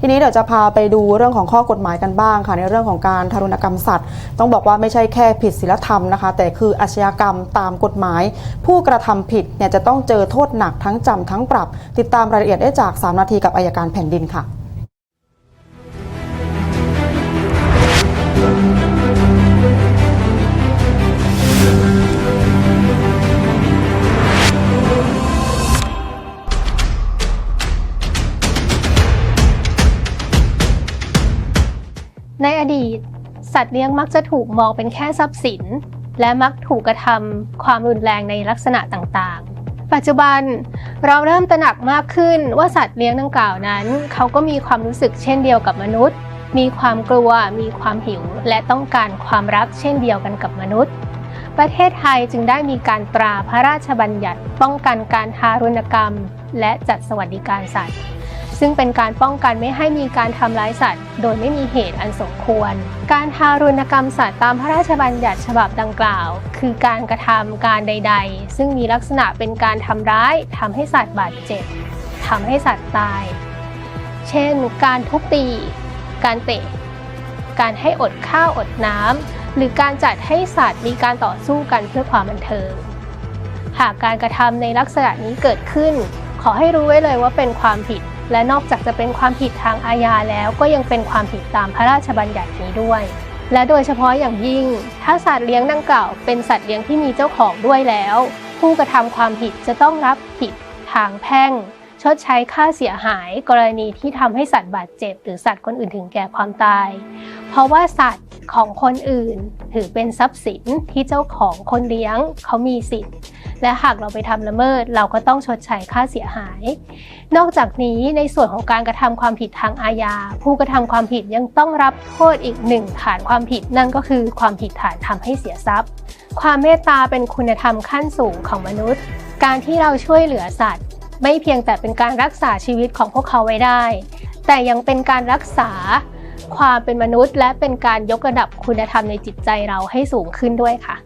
ทีนี้เดี๋ยวจะพาไปดูเรื่องของข้อกฎหมายกันบ้างค่ะ ในเรื่องของการทารุณกรรมสัตว์ ต้องบอกว่าไม่ใช่แค่ผิดศีลธรรมนะคะ แต่คืออาชญากรรมตามกฎหมาย ผู้กระทำผิดเนี่ยจะต้องเจอโทษหนักทั้งจำทั้งปรับ ติดตามรายละเอียดได้จาก 3 นาทีกับอายการแผ่นดินค่ะ ในอดีต สัตว์เลี้ยงมักจะถูกมองเป็นแค่ทรัพย์สิน และมักถูกกระทำความรุนแรงในลักษณะต่างๆ ปัจจุบันเราเริ่มตระหนักมากขึ้นว่าสัตว์เลี้ยงดังกล่าวนั้น เขาก็มีความรู้สึกเช่นเดียวกับมนุษย์ มีความกลัว มีความหิว และต้องการความรักเช่นเดียวกันกับมนุษย์ ประเทศไทยจึงได้มีการตราพระราชบัญญัติ ป้องกันการทารุณกรรม และจัดสวัสดิการสัตว์ ซึ่งเป็นการป้องกันไม่ให้มีการทำร้ายสัตว์ โดยไม่มีเหตุอันสมควร การทารุณกรรมสัตว์ตามพระราชบัญญัติฉบับดังกล่าว คือการกระทำการใด ๆ ซึ่งมีลักษณะเป็นการทำร้ายทำให้สัตว์บาดเจ็บทำให้สัตว์ตาย เช่น การทุบตี การเตะ การให้อดข้าวอดน้ำ หรือการจัดให้สัตว์มีการต่อสู้กันเพื่อความบันเทิง หากการกระทำในลักษณะนี้เกิดขึ้น ขอให้รู้ไว้เลยว่าเป็นความผิด และนอกจากจะเป็นความผิดทางอาญาแล้วก็ยังเป็นความผิดตามพระราชบัญญัตินี้ด้วย และโดยเฉพาะอย่างยิ่ง ถ้าสัตว์เลี้ยงดังกล่าวเป็นสัตว์เลี้ยงที่มีเจ้าของด้วยแล้ว ผู้กระทำความผิดจะต้องรับผิดทางแพ่ง ชดใช้ค่าเสียหายกรณีที่ทำให้สัตว์บาดเจ็บ หรือสัตว์คนอื่นถึงแก่ความตาย เพราะว่าสัตว์ของคนอื่น ถือเป็นทรัพย์สินที่เจ้าของคนเลี้ยงเขามีสิทธิ์ และหากเราไปทำละเมิด เราก็ต้องชดใช้ค่าเสียหาย นอกจากนี้ในส่วนของการกระทำความผิดทางอาญา ผู้กระทำความผิดยังต้องรับโทษอีกหนึ่งฐานความผิดนั่นก็คือความผิดฐานทำให้เสียทรัพย์ ความเมตตาเป็นคุณธรรมขั้นสูงของมนุษย์ การที่เราช่วยเหลือสัตว์ ไม่เพียงแต่เป็นการรักษาชีวิตของพวกเขาไว้ได้ แต่ยังเป็นการรักษาความเป็นมนุษย์ และเป็นการยกระดับคุณธรรมในจิตใจเราให้สูงขึ้นด้วยค่ะ